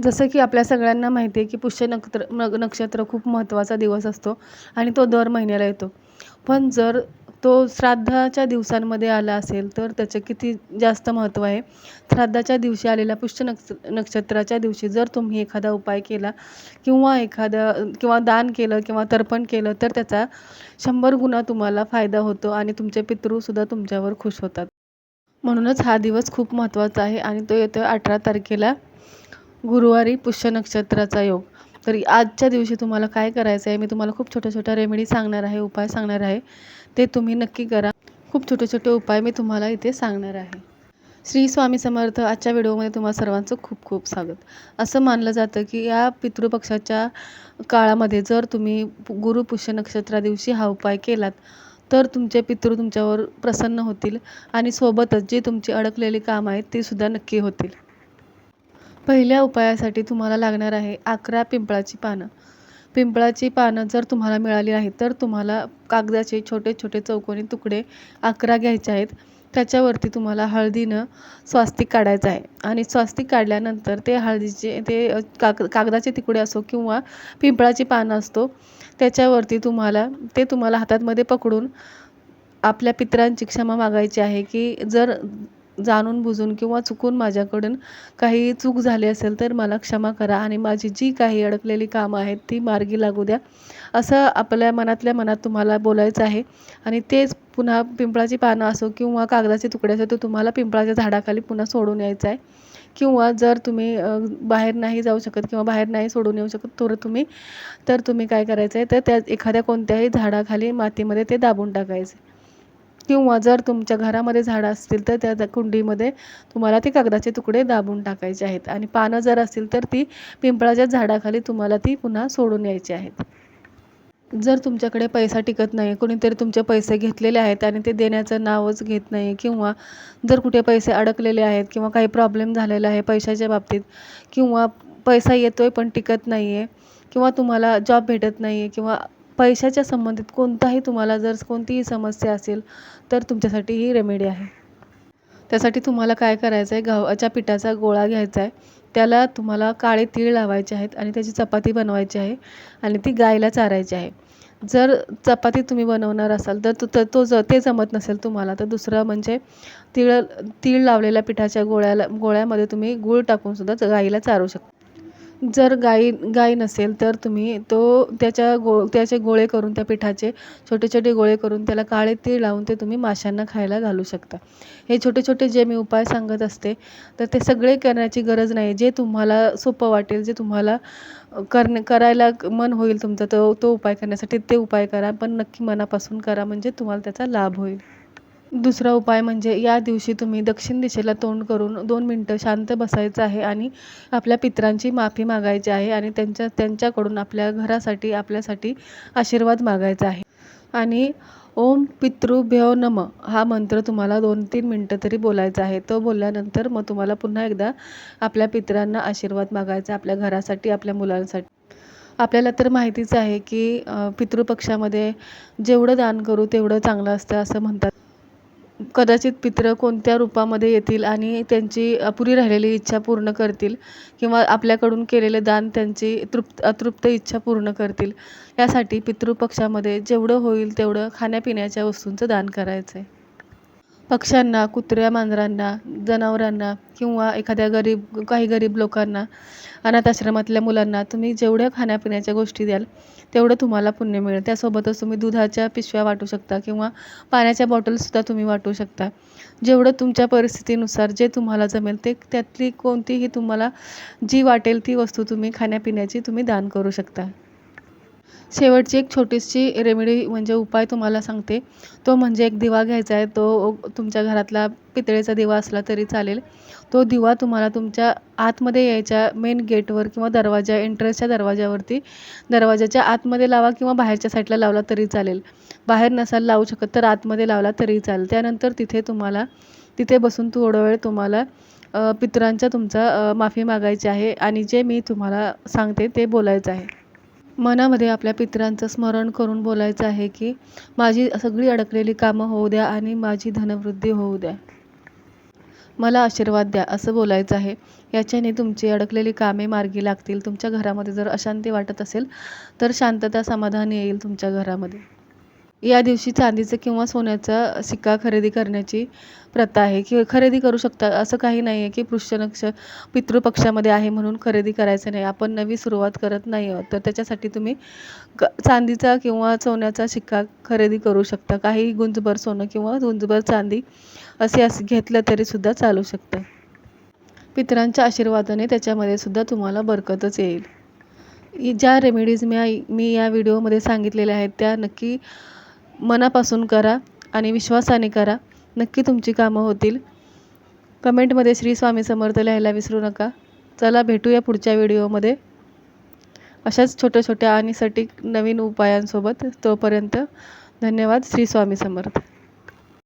जसं की आपल्या सगळ्यांना माहिती आहे की पुष्य नक्षत्र नग नक्षत्र खूप महत्त्वाचा दिवस असतो आणि तो दर महिन्याला येतो. पण जर तो श्राद्धाच्या दिवसांमध्ये आला असेल तर त्याचं किती जास्त महत्त्व आहे? श्राद्धाच्या दिवशी आलेल्या पुष्य नक्ष नक्षत्राच्या दिवशी जर तुम्ही एखादा उपाय केला किंवा एखादा किंवा दान केलं किंवा तर्पण केलं तर त्याचा शंभर गुणा तुम्हाला फायदा होतो आणि तुमचे पितृसुद्धा तुमच्यावर खुश होतात. म्हणूनच हा दिवस खूप महत्त्वाचा आहे आणि तो येतो अठरा तारखेला. गुरुवारी पुष्य नक्षत्राचा योग. तर आजच्या दिवशी तुम्हाला काय करायचं आहे? मी तुम्हाला खूप छोट्या छोट्या रेमेडी सांगणार आहे उपाय सांगणार आहे. ते तुम्ही नक्की करा. खूप छोटे छोटे उपाय मी तुम्हाला इथे सांगणार आहे. श्री स्वामी समर्थ आजच्या व्हिडिओमध्ये तुम्हाला सर्वांचं खूप खूप स्वागत. असं मानलं जातं की या पितृपक्षाच्या काळामध्ये जर तुम्ही गुरु पुष्य नक्षत्रा दिवशी हा उपाय केलात तर तुमचे पितृ तुमच्यावर प्रसन्न होतील आणि सोबतच जी तुमची अडकलेली कामं आहेत ते सुद्धा नक्की होतील. पहिल्या उपायासाठी तुम्हाला लागणार आहे अकरा पिंपळाची पानं. पिंपळाची पानं जर तुम्हाला मिळाली नाहीत तर तुम्हाला कागदाचे छोटे छोटे चौकोनी तुकडे अकरा घ्यायचे आहेत. त्याच्यावरती तुम्हाला हळदीनं स्वास्तिक काढायचं आहे. आणि स्वास्तिक काढल्यानंतर ते हळदीचे ते काग कागदाचे तुकडे असो किंवा पिंपळाची पानं असतो त्याच्यावरती तुम्हाला ते तुम्हाला हातातमध्ये पकडून आपल्या पितरांची क्षमा मागायची आहे की जर जाणून बुजून किंवा चुकून माझ्याकडून काही चूक झाली असेल तर मला क्षमा करा आणि माझी जी काही अडकलेली कामं आहेत ती मार्गी लागू द्या. असं आपल्या मनातल्या मनात तुम्हाला बोलायचं आहे आणि तेच पुन्हा पिंपळाची पानं असो किंवा कागदाचे तुकडे असो तो तुम्हाला पिंपळाच्या झाडाखाली पुन्हा सोडून यायचं आहे. किंवा जर तुम्ही बाहेर नाही जाऊ शकत किंवा बाहेर नाही सोडून येऊ शकत तर तुम्ही तर तुम्ही काय करायचं आहे? तर त्या एखाद्या कोणत्याही झाडाखाली मातीमध्ये ते दाबून टाकायचे. किंवा जर तुमच्या घरामध्ये झाडं असतील तर त्या कुंडीमध्ये तुम्हाला ते कागदाचे तुकडे दाबून टाकायचे आहेत. आणि पानं जर असतील तर ती पिंपळाच्या झाडाखाली तुम्हाला ती पुन्हा सोडून यायची आहेत. जर तुमच्याकडे पैसा टिकत नाही कोणीतरी तुमचे पैसे घेतलेले आहेत आणि ते देण्याचं नावच घेत नाही किंवा जर कुठे पैसे अडकलेले आहेत किंवा काही प्रॉब्लेम झालेला आहे पैशाच्या बाबतीत किंवा पैसा येतो आहे पण टिकत नाही आहे किंवा तुम्हाला जॉब भेटत नाही आहे किंवा पैशाच्या संबंधित कोणताही तुम्हाला जर कोणतीही समस्या असेल तर तुमच्यासाठी ही रेमेडी आहे. त्यासाठी तुम्हाला काय करायचं आहे गव्हाच्या पिठाचा गोळा घ्यायचा आहे त्याला तुम्हाला काळे तीळ लावायचे आहेत आणि त्याची चपाती बनवायची आहे आणि ती गायला चारायची आहे. जर चपाती तुम्ही बनवणार असाल तर तो तो ज ते जमत नसेल तुम्हाला तर दुसरं म्हणजे तीळ तीळ लावलेल्या पिठाच्या गोळ्याला गोळ्यामध्ये तुम्ही गूळ टाकूनसुद्धा गाईला चारू शकता. जर गाई गाय नसेल तर तुम्ही तो त्याच्या गो त्याचे गोळे करून त्या पिठाचे छोटे छोटे गोळे करून त्याला काळे तीळ लावून ते तुम्ही माशांना खायला घालू शकता. हे छोटे छोटे जे मी उपाय सांगत असते तर ते सगळे करण्याची गरज नाही. जे तुम्हाला सोपं वाटेल जे तुम्हाला करणे करायला मन होईल तुमचा तो तो उपाय करण्यासाठी ते उपाय करा पण नक्की मनापासून करा म्हणजे तुम्हाला त्याचा लाभ होईल. दुसरा उपाय म्हणजे या दिवशी तुम्ही दक्षिण दिशेला तोंड करून दोन मिनटं शांत बसायचं आहे आणि आपल्या पितरांची माफी मागायची आहे आणि त्यांच्या त्यांच्याकडून आपल्या घरासाठी आपल्यासाठी आशीर्वाद मागायचा आहे. आणि ओम पितृभ्यो नम हा मंत्र तुम्हाला दोन तीन मिनटं तरी बोलायचा आहे. तो बोलल्यानंतर मग तुम्हाला पुन्हा एकदा आपल्या पितरांना आशीर्वाद मागायचा आपल्या घरासाठी आपल्या मुलांसाठी. आपल्याला तर माहितीच आहे की पितृपक्षामध्ये जेवढं दान करू तेवढं चांगलं असतं असं म्हणतात. कदाचित पितृ कोणत्या रूपामध्ये येतील आणि त्यांची अपुरी राहिलेली इच्छा पूर्ण करतील किंवा आपल्याकडून केलेले दान त्यांची तृप्त अतृप्त इच्छा पूर्ण करतील. यासाठी पितृपक्षामध्ये जेवढं होईल तेवढं खाण्यापिण्याच्या वस्तूंचं दान करायचं आहे पक्ष्यांना कुत्र्या मांजरांना जनावरांना किंवा एखाद्या गरीब काही गरीब लोकांना अनाथ आश्रमातल्या मुलांना तुम्ही जेवढ्या खाण्यापिण्याच्या गोष्टी द्याल तेवढं तुम्हाला पुण्य मिळेल. त्यासोबतच तुम्ही दुधाच्या पिशव्या वाटू शकता किंवा पाण्याच्या बॉटलसुद्धा तुम्ही वाटू शकता. जेवढं तुमच्या परिस्थितीनुसार जे तुम्हाला जमेल ते त्यातली कोणतीही तुम्हाला जी वाटेल ती वस्तू तुम्ही खाण्यापिण्याची तुम्ही दान करू शकता. शेवटची एक छोटीशी रेमेडी म्हणजे उपाय तुम्हाला सांगते. तो म्हणजे एक दिवा घ्यायचा आहे. तो तुमच्या घरातला पितळेचा दिवा असला तरी चालेल. तो दिवा तुम्हाला तुमच्या आतमध्ये यायच्या मेन गेटवर किंवा दरवाजा एंट्रन्सच्या दरवाजावरती दरवाजाच्या आतमध्ये लावा किंवा बाहेरच्या साईडला लावला तरी चालेल. बाहेर नसाल लावू शकत तर आतमध्ये लावला तरी चालेल. त्यानंतर तिथे तुम्हाला तिथे बसून थोडा वेळ तुम्हाला पितरांच्या तुमचा माफी मागायची आहे. आणि जे मी तुम्हाला सांगते ते बोलायचं आहे. मनामध्ये आपल्या पितरांचं स्मरण करून बोलायचं आहे की माझी सगळी अडकलेली कामं होऊ द्या आणि माझी धनवृद्धी होऊ द्या. मला आशीर्वाद द्या असं बोलायचं आहे. याच्याने तुमची अडकलेली कामे मार्गी लागतील. तुमच्या घरामध्ये जर अशांती वाटत असेल तर शांतता समाधान येईल तुमच्या घरामध्ये. या दिवशी चांदीचं किंवा सोन्याचा सिक्का खरेदी करण्याची प्रथा आहे. की खरेदी करू शकता. असं काही नाही आहे की पुष्य नक्ष पितृपक्षामध्ये आहे म्हणून खरेदी करायचं नाही. आपण नवी सुरुवात करत नाही आहोत. तर त्याच्यासाठी तुम्ही क चांदीचा किंवा सोन्याचा शिक्का खरेदी करू शकता. काही गुंजभर सोनं किंवा गुंजभर चांदी असे असं घेतलं तरीसुद्धा चालू शकतं. पितरांच्या आशीर्वादाने त्याच्यामध्ये सुद्धा तुम्हाला बरकतच येईल. ज्या रेमेडीज मी मी या व्हिडिओमध्ये सांगितलेल्या आहेत त्या नक्की मनापासून करा आणि विश्वासाने करा. नक्की तुमची कामं होतील. कमेंटमध्ये श्री स्वामी समर्थ लिहायला विसरू नका. चला भेटूया पुढच्या व्हिडिओमध्ये. अशाच छोट्या छोट्या आणि सटीक नवीन उपायांसोबत तोपर्यंत धन्यवाद. श्री स्वामी समर्थ.